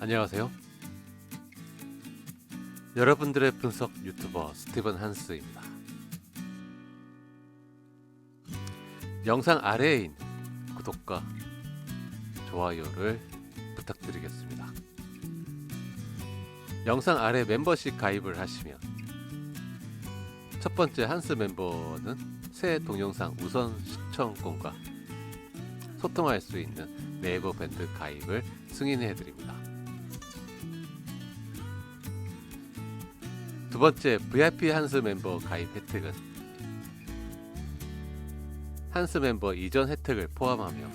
안녕하세요. 여러분들의 분석 유튜버 스티븐 한스입니다. 영상 아래에 있는 구독과 좋아요를 부탁드리겠습니다. 영상 아래 멤버십 가입을 하시면 첫 번째 한스 멤버는 새 동영상 우선 시청권과 소통할 수 있는 네이버 밴드 가입을 승인해 드립니다. 두 번째 VIP 한스 멤버 가입 혜택은 한스 멤버 이전 혜택을 포함하며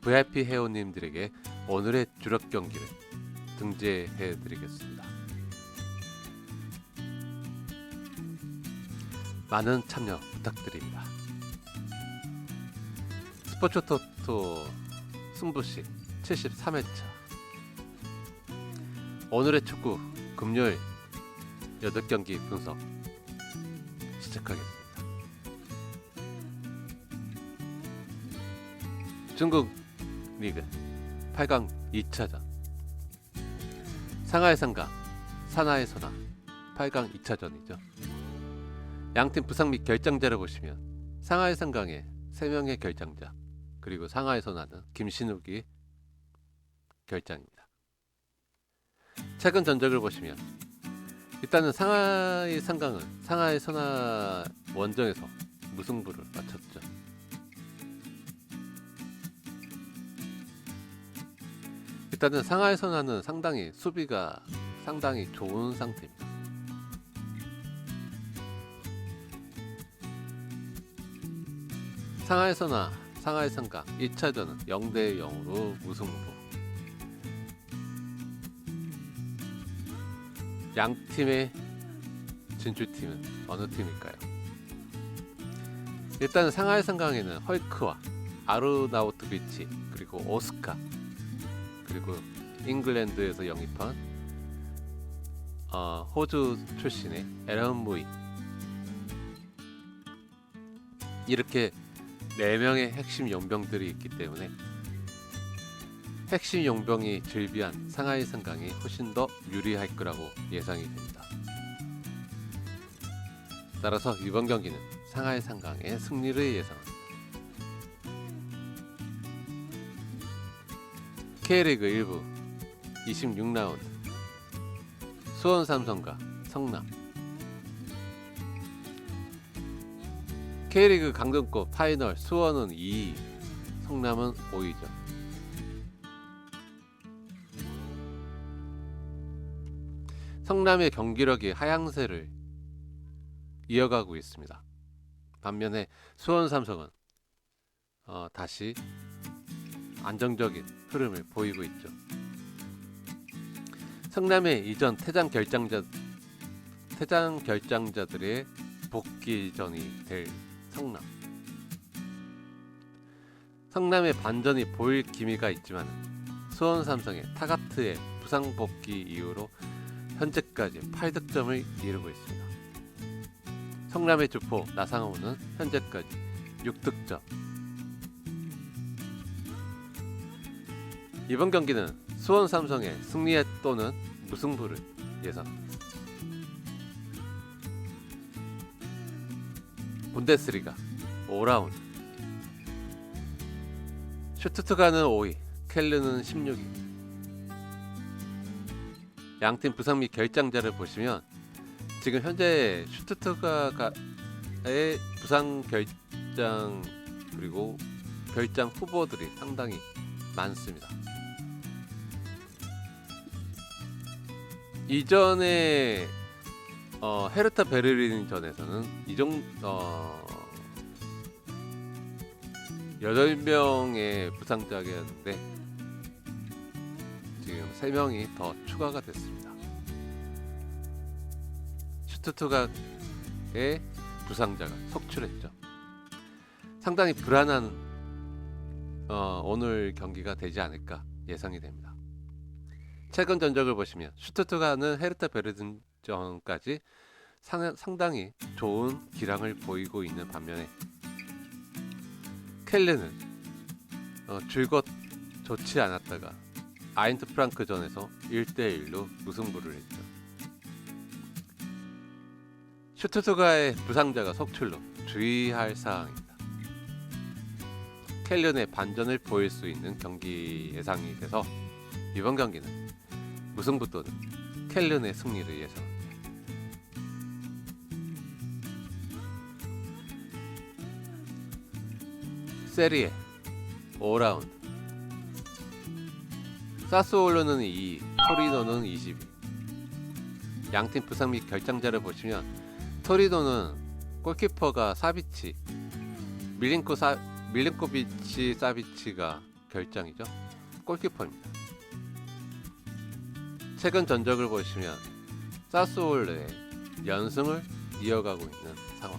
VIP 회원님들에게 오늘의 주력 경기를 등재해 드리겠습니다. 많은 참여 부탁드립니다. 스포츠 토토 승부시 73회차 오늘의 축구 금요일 8경기 분석 시작하겠습니다. 중국 리그 8강 2차전 상하이 상강 사나이 소나 8강 2차전이죠. 양팀 부상 및 결장자를 보시면 상하이 상강의 3명의 결장자 그리고 상하이 소나는 김신욱이 결장입니다. 최근 전적을 보시면 일단은 상하이 상강은 상하이 선화 원정에서 무승부를 마쳤죠. 일단은 상하이 선화는 상당히 수비가 상당히 좋은 상태입니다. 상하이 선화, 상하이 상강 1차전은 0대 0으로 무승부. 양 팀의 진출팀은 어느 팀일까요? 일단 상하이 상강에는 헐크와 아르나우트 비치 그리고 오스카 그리고 잉글랜드에서 영입한 어, 호주 출신의 에런 무이 이렇게 4명의 핵심 용병들이 있기 때문에 핵심 용병이 즐비한 상하이 상강이 훨씬 더 유리할 거라고 예상이 됩니다. 따라서 이번 경기는 상하이 상강의 승리를 예상합니다. K리그 1부 26라운드 수원 삼성과 성남 K리그 강등권 파이널 수원은 2위 성남은 5위죠. 성남의 경기력이 하향세를 이어가고 있습니다. 반면에 수원 삼성은 어, 다시 안정적인 흐름을 보이고 있죠. 성남의 이전 퇴장 결장자 퇴장 결장자들의 복귀전이 될 성남. 성남의 반전이 보일 기미가 있지만 수원 삼성의 타가트의 부상 복귀 이후로 현재까지 8득점을 이루고 있습니다. 성남의 주포 나상호는 현재까지 6득점. 이번 경기는 수원 삼성의 승리에 또는 무승부를 예상합니다. 분데스리가 5라운드 슈투트가는 5위, 켈르는 16위. 양팀 부상 및 결장자를 보시면 지금 현재 슈투트가의 부상 결장 그리고 결장 후보들이 상당히 많습니다. 이전에 어, 헤르타 베르린 전에서는 이정 어, 8명의 부상자였는데 지금 3명이 더 추가가 됐습니다. 슈투트각의 부상자가 속출했죠. 상당히 불안한 어, 오늘 경기가 되지 않을까 예상이 됩니다. 최근 전적을 보시면 슈투트가는 헤르타 베르든전까지 상, 상당히 좋은 기량을 보이고 있는 반면에 켈레는 어, 줄곧 좋지 않았다가 아인트 프랑크전에서 1대1로 무승부를 했죠. 슈투트가의 부상자가 속출로 주의할 사항입니다. 켈련의 반전을 보일 수 있는 경기 예상이 돼서 이번 경기는 무승부 또는 켈른의 승리를 예상합니다. 세리에 5라운드 사스올로는 2, 토리노는 22 양팀 부상 및 결장자를 보시면 토리노는 골키퍼가 사비치 밀린코 사, 밀린코비치 사비치가 결장이죠 골키퍼입니다 최근 전적을 보시면 사스올레의 연승을 이어가고 있는 상황.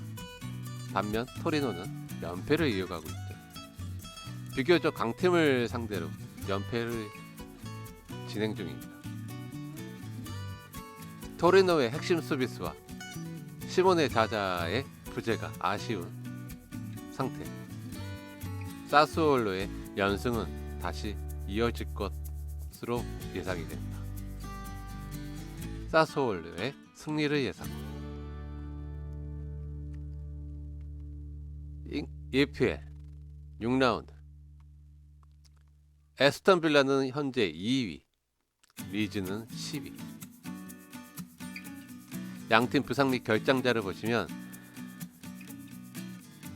반면 토리노는 연패를 이어가고 있죠. 비교적 강팀을 상대로 연패를 진행 중입니다. 토리노의 핵심 수비수와 시몬의 자자의 부재가 아쉬운 상태. 사스올로의 연승은 다시 이어질 것으로 예상이 됩니다. 사소올르의 승리를 예상. 잉- EPL 6라운드. 에스턴 빌라는 현재 2위, 리즈는 10위. 양팀 부상 및 결장자를 보시면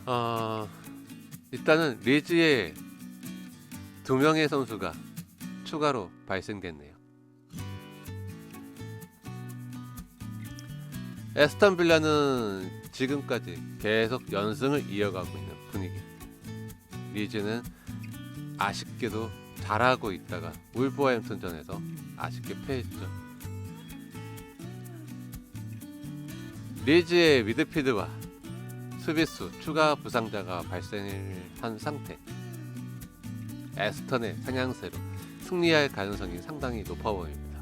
어, 일단은 리즈에 두 명의 선수가 추가로 발생됐네요. 에스턴 빌라는 지금까지 계속 연승을 이어가고 있는 분위기. 리즈는 아쉽게도 잘하고 있다가 울버햄튼전에서 아쉽게 패했죠. 리즈의 미드필드와 수비수 추가 부상자가 발생한 상태. 에스턴의 상향세로 승리할 가능성이 상당히 높아 보입니다.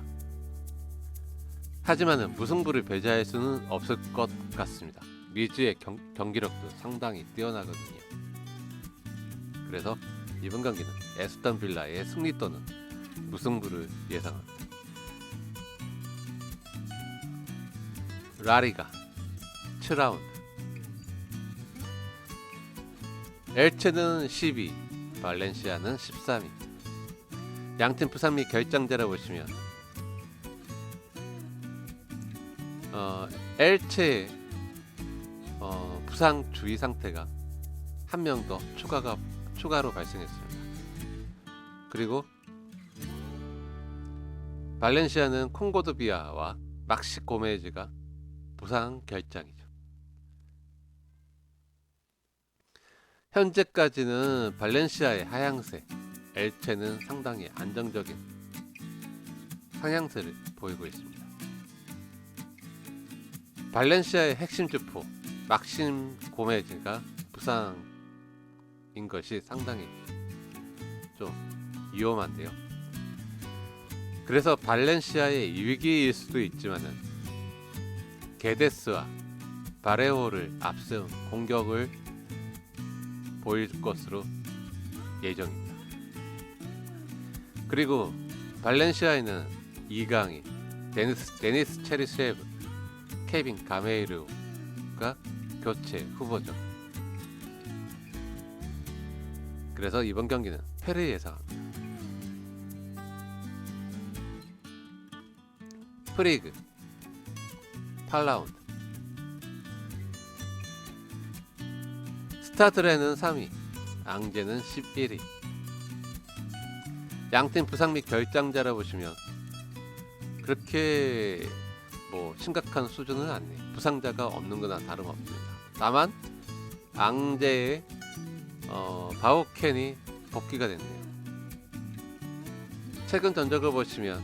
하지만은 무승부를 배제할 수는 없을 것 같습니다. 리즈의 경, 경기력도 상당히 뛰어나거든요. 그래서 이번 경기는 에스턴 빌라의 승리 또는 무승부를 예상합니다. 라리가 7라운드 엘체는 12, 발렌시아는 13위. 양팀 부산 및 결장자를 보시면 어, 엘체 어, 부상 주의 상태가 한 명 더 추가가 추가로 발생했습니다. 그리고 발렌시아는 콩고드비아와 막시 고메즈가 부상 결장이죠. 현재까지는 발렌시아의 하향세, 엘체는 상당히 안정적인 상향세를 보이고 있습니다. 발렌시아의 핵심 주포 막심 고메즈가 부상 인 것이 상당히 좀 위험한데요. 그래서 발렌시아의 위기일 수도 있지만은 게데스와 바레오를 앞세운 공격을 보일 것으로 예정입니다. 그리고 발렌시아에는 이강인, 데니스, 데니스 체리셰브, 케빈 가메이르가 교체 후보죠. 그래서 이번 경기는 패를 예상합니다. 프리그 8라운드 스타드레는 3위, 앙제는 11위. 양팀 부상 및 결장자라 보시면 그렇게 뭐 심각한 수준은 아니에요. 부상자가 없는 거나 다름없습니다. 다만 앙제의 어, 바우켄이 복귀가 됐네요. 최근 전적을 보시면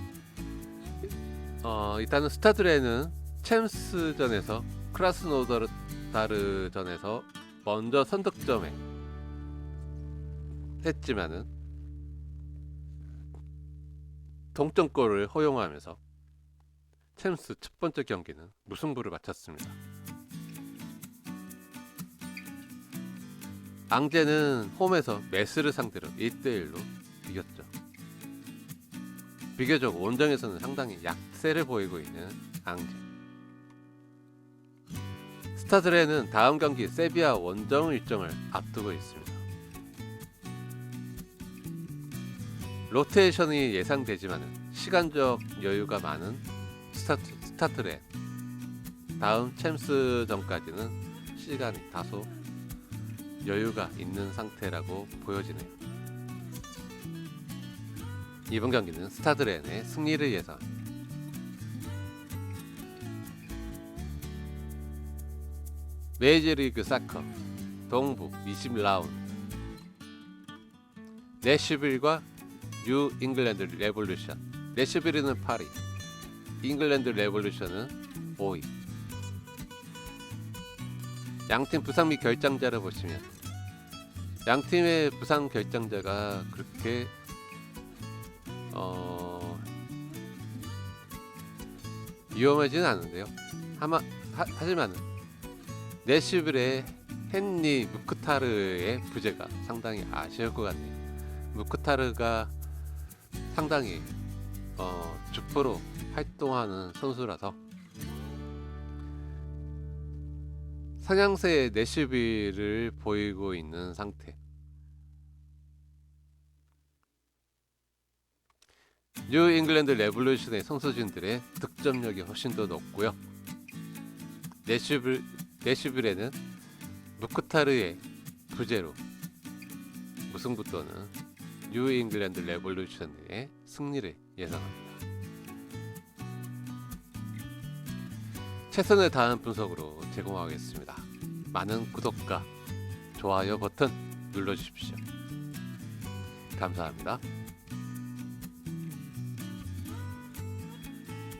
어, 일단은 스타드레는 챔스전에서 크라스노다르전에서 먼저 선득점에 했지만은 동점골을 허용하면서 챔스 첫 번째 경기는 무승부를 마쳤습니다. 앙제는 홈에서 메스를 상대로 1대1로 이겼죠. 비교적 원정에서는 상당히 약세를 보이고 있는 앙제. 스타드레는 다음 경기 세비야 원정 일정을 앞두고 있습니다. 로테이션이 예상되지만 시간적 여유가 많은 스타트, 스타트레 다음 챔스 전까지는 시간이 다소 여유가 있는 상태라고 보여지네요. 이번 경기는 스타드렌의 승리를 예상합니다. 메이저리그 사커 동부 20라운드 내슈빌과 뉴 잉글랜드 레볼루션 내슈빌은 8위 잉글랜드 레볼루션은 5위 양팀 부상 및 결장자를 보시면 양팀의 부상 결장자가 그렇게 어 위험하지는 않은데요. 하마 하, 하지만 내슈빌의 헨리 무크타르의 부재가 상당히 아쉬울 것 같네요. 무크타르가 상당히 어, 주포로 활동하는 선수라서 상향세의 내슈빌을 보이고 있는 상태. 뉴 잉글랜드 레볼루션의 선수진들의 득점력이 훨씬 더 높고요. 내슈빌 내슈빌에는 무크타르의 부재로 우승부터는 뉴 잉글랜드 레볼루션의 승리를 예상합니다. 최선을 다한 분석으로 제공하겠습니다. 많은 구독과 좋아요 버튼 눌러주십시오. 감사합니다.